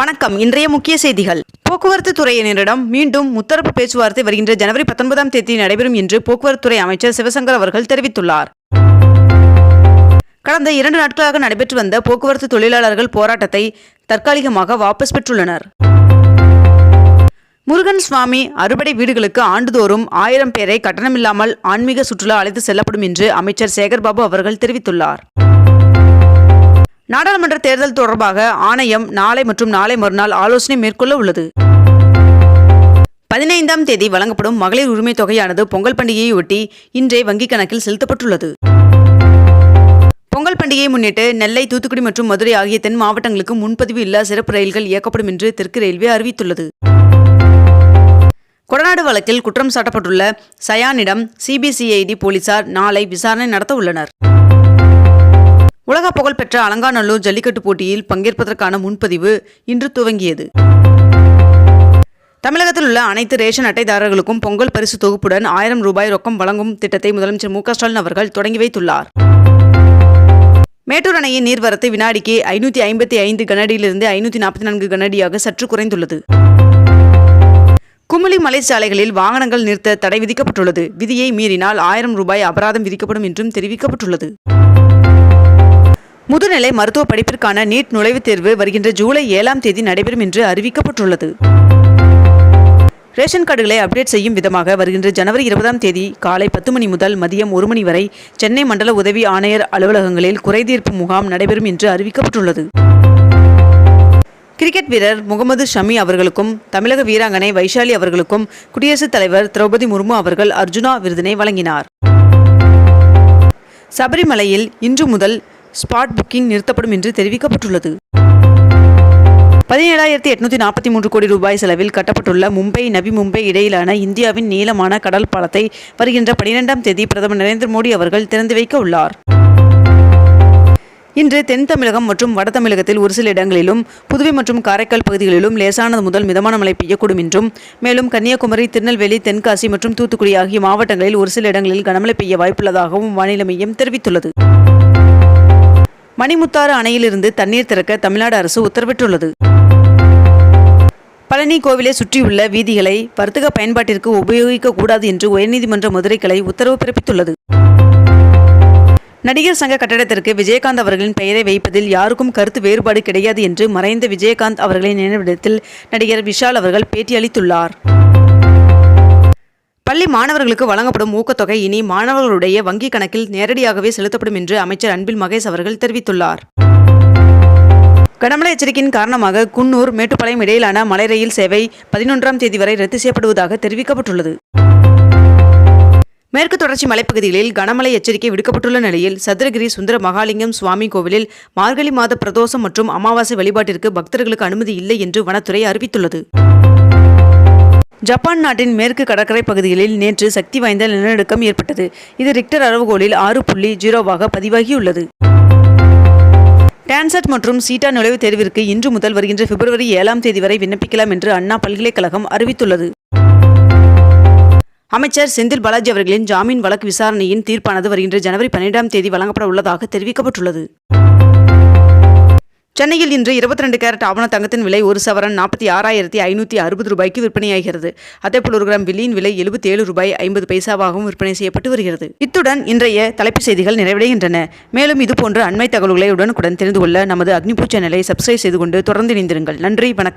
வணக்கம். இன்றைய முக்கிய செய்திகள். போக்குவரத்து துறையினரிடம் மீண்டும் முத்தரப்பு பேச்சுவார்த்தை வருகின்ற ஜனவரி பத்தொன்பதாம் தேதி நடைபெறும் என்று போக்குவரத்து துறை அமைச்சர் சிவசங்கர் அவர்கள் தெரிவித்துள்ளார். கடந்த இரண்டு நாட்களாக நடைபெற்று வந்த போக்குவரத்து தொழிலாளர்கள் போராட்டத்தை தற்காலிகமாக வாபஸ் பெற்றுள்ளனர். முருகன் சுவாமி அறுபடை வீடுகளுக்கு ஆண்டுதோறும் ஆயிரம் பேரை கட்டணமில்லாமல் ஆன்மீக சுற்றுலா அழைத்து செல்லப்படும் என்று அமைச்சர் சேகர்பாபு அவர்கள் தெரிவித்துள்ளார். நாடாளுமன்ற தேர்தல் தொடர்பாக ஆணையம் நாளை மற்றும் நாளை மறுநாள் ஆலோசனை மேற்கொள்ள உள்ளது. பதினைந்தாம் தேதி வழங்கப்படும் மகளிர் உரிமை தொகையானது பொங்கல் பண்டிகையை ஒட்டி இன்றே வங்கிக் கணக்கில் செலுத்தப்பட்டுள்ளது. பொங்கல் பண்டிகையை முன்னிட்டு நெல்லை தூத்துக்குடி மற்றும் மதுரை ஆகிய தென் மாவட்டங்களுக்கு முன்பதிவு இல்லா சிறப்பு ரயில்கள் இயக்கப்படும் என்று தெற்கு ரயில்வே அறிவித்துள்ளது. கொடநாடு வழக்கில் குற்றம் சாட்டப்பட்டுள்ள சயானிடம் சிபிசிஐடி போலீசார் நாளை விசாரணை நடத்த உள்ளனர். உலக புகழ்பெற்ற அலங்காநல்லூர் ஜல்லிக்கட்டு போட்டியில் பங்கேற்பதற்கான முன்பதிவு இன்று துவங்கியது. தமிழகத்தில் உள்ள அனைத்து ரேஷன் அட்டைதாரர்களுக்கும் பொங்கல் பரிசு தொகுப்புடன் ஆயிரம் ரூபாய் ரொக்கம் வழங்கும் திட்டத்தை முதலமைச்சர் மு ஸ்டாலின் அவர்கள் தொடங்கி வைத்துள்ளார். மேட்டூர் அணையின் நீர்வரத்து வினாடிக்கு ஐநூற்றி ஐம்பத்தி ஐந்து கனடியிலிருந்து ஐநூற்றி நாற்பத்தி நான்கு கனடியாக சற்று குறைந்துள்ளது. குமுளி மலைச்சாலைகளில் வாகனங்கள் நிறுத்த தடை விதிக்கப்பட்டுள்ளது. விதியை மீறினால் ஆயிரம் ரூபாய் அபராதம் விதிக்கப்படும் என்றும் தெரிவிக்கப்பட்டுள்ளது. முதுநிலை மருத்துவ படிப்பிற்கான நீட் நுழைவுத் தேர்வு வருகின்ற ஜூலை ஏழாம் தேதி நடைபெறும் என்று அறிவிக்கப்பட்டுள்ளது. ரேஷன் கார்டுகளை அப்டேட் செய்யும் விதமாக வருகின்ற ஜனவரி இருபதாம் தேதி காலை பத்து மணி முதல் மதியம் ஒரு மணி வரை சென்னை மண்டல உதவி ஆணையர் அலுவலகங்களில் குறைதீர்ப்பு முகாம் நடைபெறும் என்று அறிவிக்கப்பட்டுள்ளது. கிரிக்கெட் வீரர் முகமது ஷமி அவர்களுக்கும் தமிழக வீராங்கனை வைஷாலி அவர்களுக்கும் குடியரசுத் தலைவர் திரௌபதி முர்மு அவர்கள் அர்ஜுனா விருதினை வழங்கினார். சபரிமலையில் இன்று முதல் ஸ்பாட் புக்கிங் நிறுத்தப்படும் என்று தெரிவிக்கப்பட்டுள்ளது. பதினேழாயிரத்தி எட்நூத்தி நாற்பத்தி மூன்று கோடி ரூபாய் செலவில் கட்டப்பட்டுள்ள மும்பை நவி மும்பை இடையிலான இந்தியாவின் நீளமான கடல் பாலத்தை வருகின்ற பனிரெண்டாம் தேதி பிரதமர் நரேந்திர மோடி அவர்கள் திறந்து வைக்க உள்ளார். இன்று தென் தமிழகம் மற்றும் வட தமிழகத்தில் ஒரு சில இடங்களிலும் புதுவை மற்றும் காரைக்கால் பகுதிகளிலும் லேசானது முதல் மிதமான மழை பெய்யக்கூடும் என்றும் மேலும் கன்னியாகுமரி திருநெல்வேலி தென்காசி மற்றும் தூத்துக்குடி ஆகிய மாவட்டங்களில் ஒரு சில இடங்களில் கனமழை பெய்ய வாய்ப்புள்ளதாகவும் வானிலை மையம் தெரிவித்துள்ளது. மணிமுத்தாறு அணையிலிருந்து தண்ணீர் திறக்க தமிழ்நாடு அரசு உத்தரவிட்டுள்ளது. பழனி கோவிலை சுற்றியுள்ள வீதிகளை வர்த்தக பயன்பாட்டிற்கு உபயோகிக்கக்கூடாது என்று உயர்நீதிமன்ற மதுரை கிளை உத்தரவு பிறப்பித்துள்ளது. நடிகர் சங்க கட்டடத்திற்கு விஜயகாந்த் அவர்களின் பெயரை வைப்பதில் யாருக்கும் கருத்து வேறுபாடு கிடையாது என்று மறைந்த விஜயகாந்த் அவர்களின் நினைவிடத்தில் நடிகர் விஷால் அவர்கள் பேட்டியளித்துள்ளார் பள்ளி மாணவர்களுக்கு வழங்கப்படும் ஊக்கத்தொகை இனி மாணவர்களுடைய வங்கிக் கணக்கில் நேரடியாகவே செலுத்தப்படும் என்று அமைச்சர் அன்பில் மகேஷ் அவர்கள் தெரிவித்துள்ளார். கனமழை எச்சரிக்கையின் காரணமாக குன்னூர் மேட்டுப்பாளையம் இடையிலான மலை ரயில் சேவை பதினொன்றாம் தேதி வரை ரத்து செய்யப்படுவதாக தெரிவிக்கப்பட்டுள்ளது. மேற்கு தொடர்ச்சி மலைப்பகுதிகளில் கனமழை எச்சரிக்கை விடுக்கப்பட்டுள்ள நிலையில் சதுரகிரி சுந்தர மகாலிங்கம் சுவாமி கோவிலில் மார்கழி மாத பிரதோஷம் மற்றும் அமாவாசை வழிபாட்டிற்கு பக்தர்களுக்கு அனுமதி இல்லை என்று வனத்துறை அறிவித்துள்ளது. ஜப்பான் நாட்டின் மேற்கு கடற்கரை பகுதிகளில் நேற்று சக்தி வாய்ந்த நிலநடுக்கம் ஏற்பட்டது. இது ரிக்டர் அளவுகோலில் ஆறு புள்ளி ஜீரோவாக பதிவாகியுள்ளது. டான்செட் மற்றும் சீட்டா நுழைவுத் தேர்விற்கு இன்று முதல் வருகின்ற பிப்ரவரி ஏழாம் தேதி வரை விண்ணப்பிக்கலாம் என்று அண்ணா பல்கலைக்கழகம் அறிவித்துள்ளது. அமைச்சர் செந்தில் பாலாஜி அவர்களின் ஜாமீன் வழக்கு விசாரணையின் தீர்ப்பானது வருகின்ற ஜனவரி பன்னிரெண்டாம் தேதி வழங்கப்பட உள்ளதாக தெரிவிக்கப்பட்டுள்ளது. சென்னையில் இன்று இருபத்தி ரெண்டு கேரட் ஆவண தங்கத்தின் விலை ஒரு சவரன் நாற்பத்தி ஆறாயிரத்தி ஐநூற்றி அறுபது ரூபாய்க்கு விற்பனையாகிறது. அதேபோல் ஒரு கிராம் வெள்ளியின் விலை எழுபத்தி ஏழு ரூபாய் ஐம்பது பைசாவாகவும் விற்பனை செய்யப்பட்டு வருகிறது. இத்துடன் இன்றைய தலைப்புச் செய்திகள் நிறைவடைகின்றன. மேலும் இதுபோன்ற அண்மை தகவல்களை உடனுக்குடன் தெரிந்து கொள்ள நமது அக்னிபூ சேனலை சப்ஸ்கிரைப் செய்து கொண்டு தொடர்ந்து இணைந்திருங்கள். நன்றி வணக்கம்.